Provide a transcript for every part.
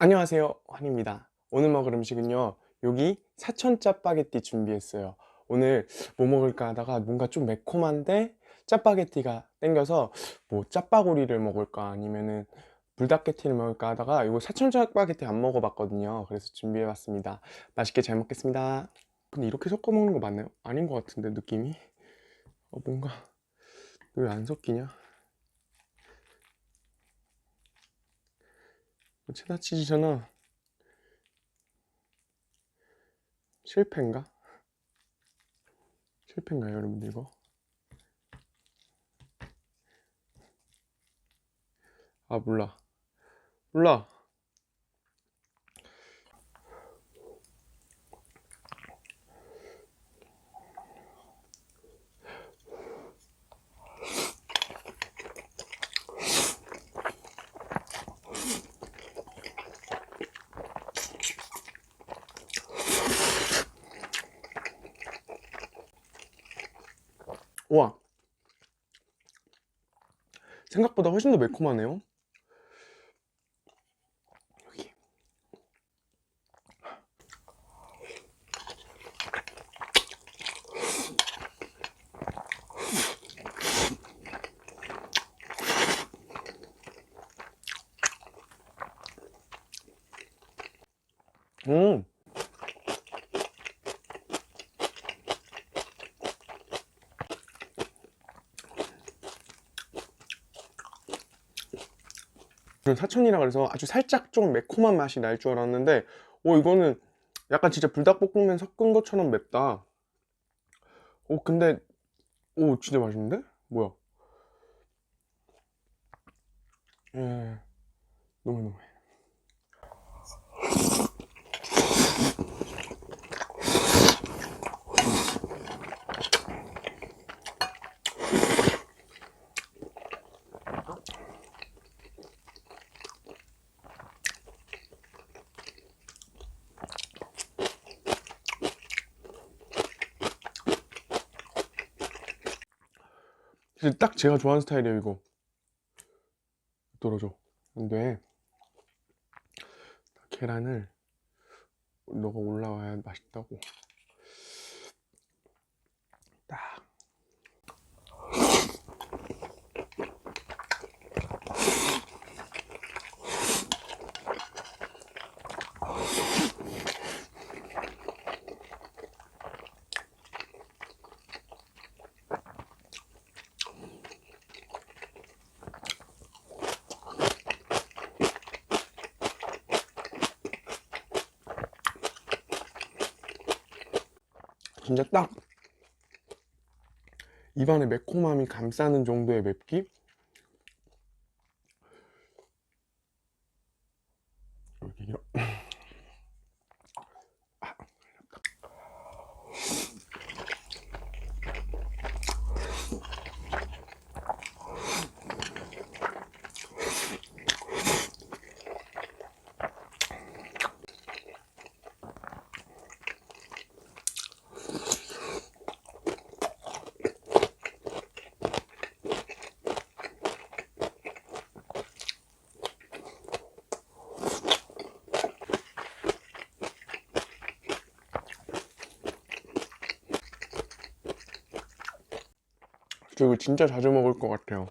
안녕하세요. 환입니다. 오늘 먹을 음식은요 여기 사천 짜파게티 준비했어요. 오늘 뭐 먹을까 하다가 뭔가 좀 매콤한데 짜파게티가 땡겨서 뭐 짜파구리를 먹을까 아니면은 불닭게티를 먹을까 하다가 이거 사천 짜파게티 안 먹어봤거든요. 그래서 준비해봤습니다. 맛있게 잘 먹겠습니다. 근데 이렇게 섞어 먹는 거 맞나요? 아닌 것 같은데 느낌이? 어, 뭔가 왜 안 섞이냐 체다 치즈잖아. 실패인가? 실패인가요, 여러분들 이거? 아, 몰라. 몰라. 와. 생각보다 훨씬 더 매콤하네요. 음. 사천이라 그래서 아주 살짝 좀 매콤한 맛이 날 줄 알았는데 오 이거는 약간 진짜 불닭볶음면 섞은 것처럼 맵다. 오 근데 오 진짜 맛있는데? 뭐야? 예 너무 너무 진짜 딱 제가 좋아하는 스타일이에요 이거. 떨어져 근데 계란을 너가 올라와야 맛있다고 진짜 딱 입안에 매콤함이 감싸는 정도의 맵기 저 이거 진짜 자주 먹을 것 같아요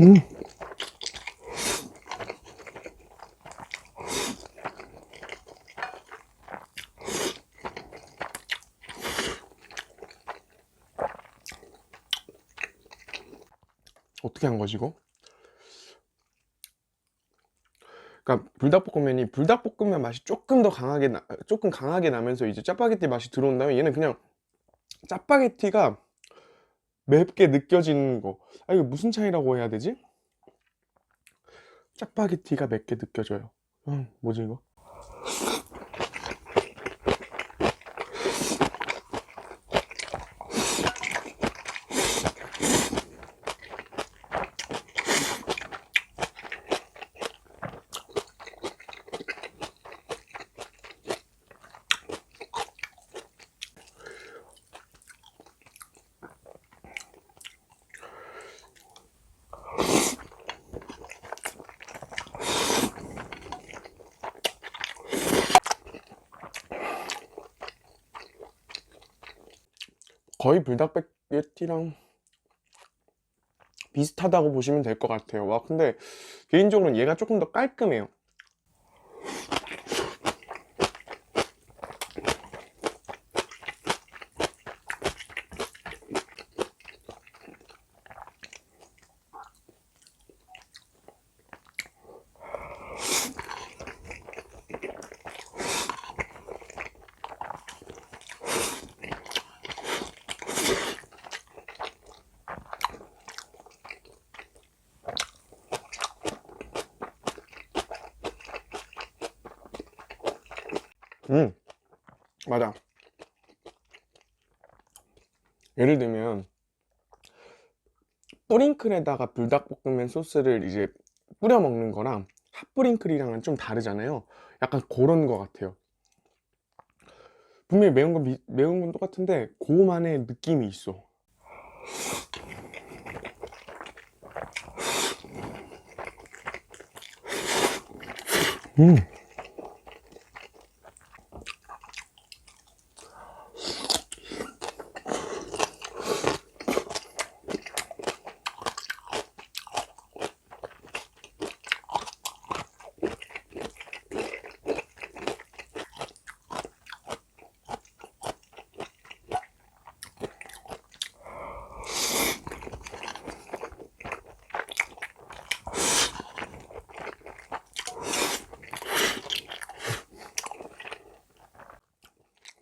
음. 어떻게 한 거지 이거? 그러니까 불닭볶음면이 불닭볶음면 맛이 조금 더 강하게 나, 조금 강하게 나면서 이제 짜파게티 맛이 들어온다면 얘는 그냥 짜파게티가 맵게 느껴지는 거. 아 이거 무슨 차이라고 해야 되지? 짜파게티가 맵게 느껴져요. 음, 뭐지 이거? 거의 불닭백배티랑 비슷하다고 보시면 될 것 같아요. 와, 근데 개인적으로는 얘가 조금 더 깔끔해요. 음, 맞아. 예를 들면 뿌링클에다가 불닭볶음면 소스를 이제 뿌려 먹는 거랑 핫뿌링클이랑은 좀 다르잖아요. 약간 그런 거 같아요. 분명히 매운 건 미- 매운 건 똑같은데 그만의 느낌이 있어. 음.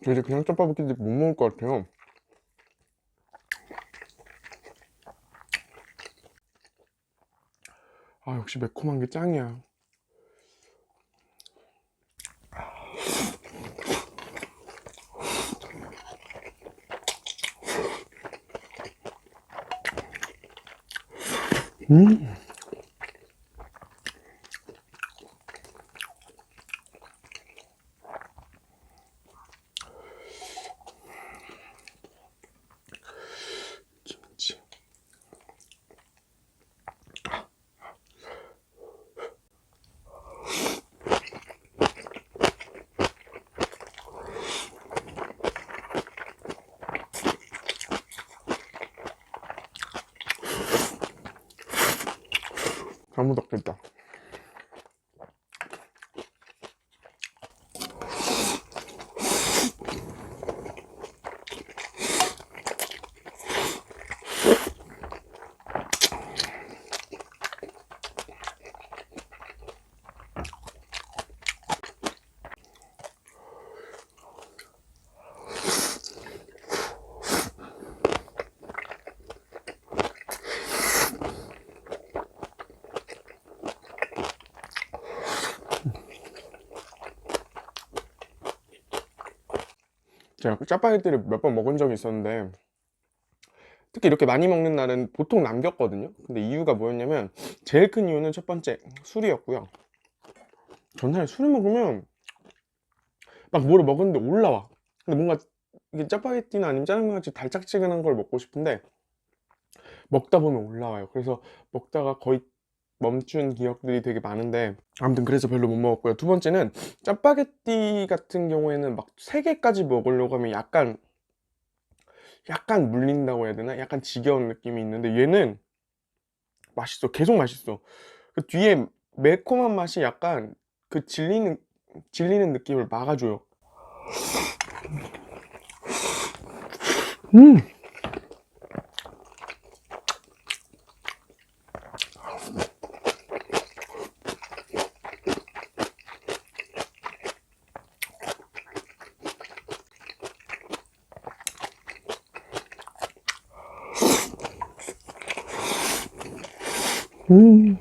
저 이제 그냥 짜파게티 못 먹을 것 같아요. 아, 역시 매콤한 게 짱이야. 음. 김치. 잘못 닦겠다. 제가 그 짜파게티를 몇 번 먹은 적이 있었는데 특히 이렇게 많이 먹는 날은 보통 남겼거든요. 근데 이유가 뭐였냐면 제일 큰 이유는 첫 번째 술이었고요. 전날에 술을 먹으면 막 뭐를 먹었는데 올라와. 근데 뭔가 이게 짜파게티나 아니면 짜장면 같이 달짝지근한 걸 먹고 싶은데 먹다 보면 올라와요. 그래서 먹다가 거의 멈춘 기억들이 되게 많은데 아무튼 그래서 별로 못 먹었고요. 두 번째는 짜파게티 같은 경우에는 막세 개까지 먹으려고 하면 약간 약간 물린다고 해야 되나? 약간 지겨운 느낌이 있는데 얘는 맛있어. 계속 맛있어. 그 뒤에 매콤한 맛이 약간 그 질리는 질리는 느낌을 막아줘요. 음. 음.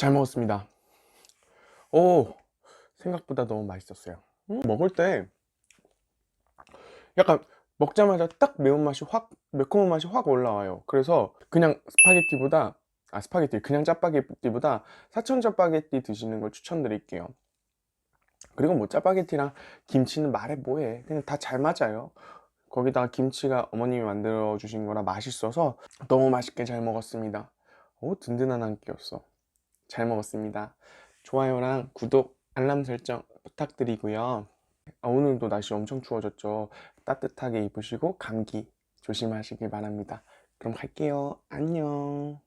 잘 먹었습니다. 오, 생각보다 너무 맛있었어요. 음, 먹을 때 약간 먹자마자 딱 매운맛이 확, 매콤한 맛이 확 올라와요. 그래서 그냥 스파게티보다, 아, 스파게티, 그냥 짜파게티보다 사천 짜파게티 드시는 걸 추천드릴게요. 그리고 뭐 짜파게티랑 김치는 말해 뭐해. 그냥 다 잘 맞아요. 거기다가 김치가 어머님이 만들어 주신 거라 맛있어서 너무 맛있게 잘 먹었습니다. 오, 든든한 한 끼였어. 잘 먹었습니다. 좋아요랑 구독, 알람 설정 부탁드리고요. 아, 오늘도 날씨 엄청 추워졌죠. 따뜻하게 입으시고 감기 조심하시길 바랍니다. 그럼 갈게요. 안녕.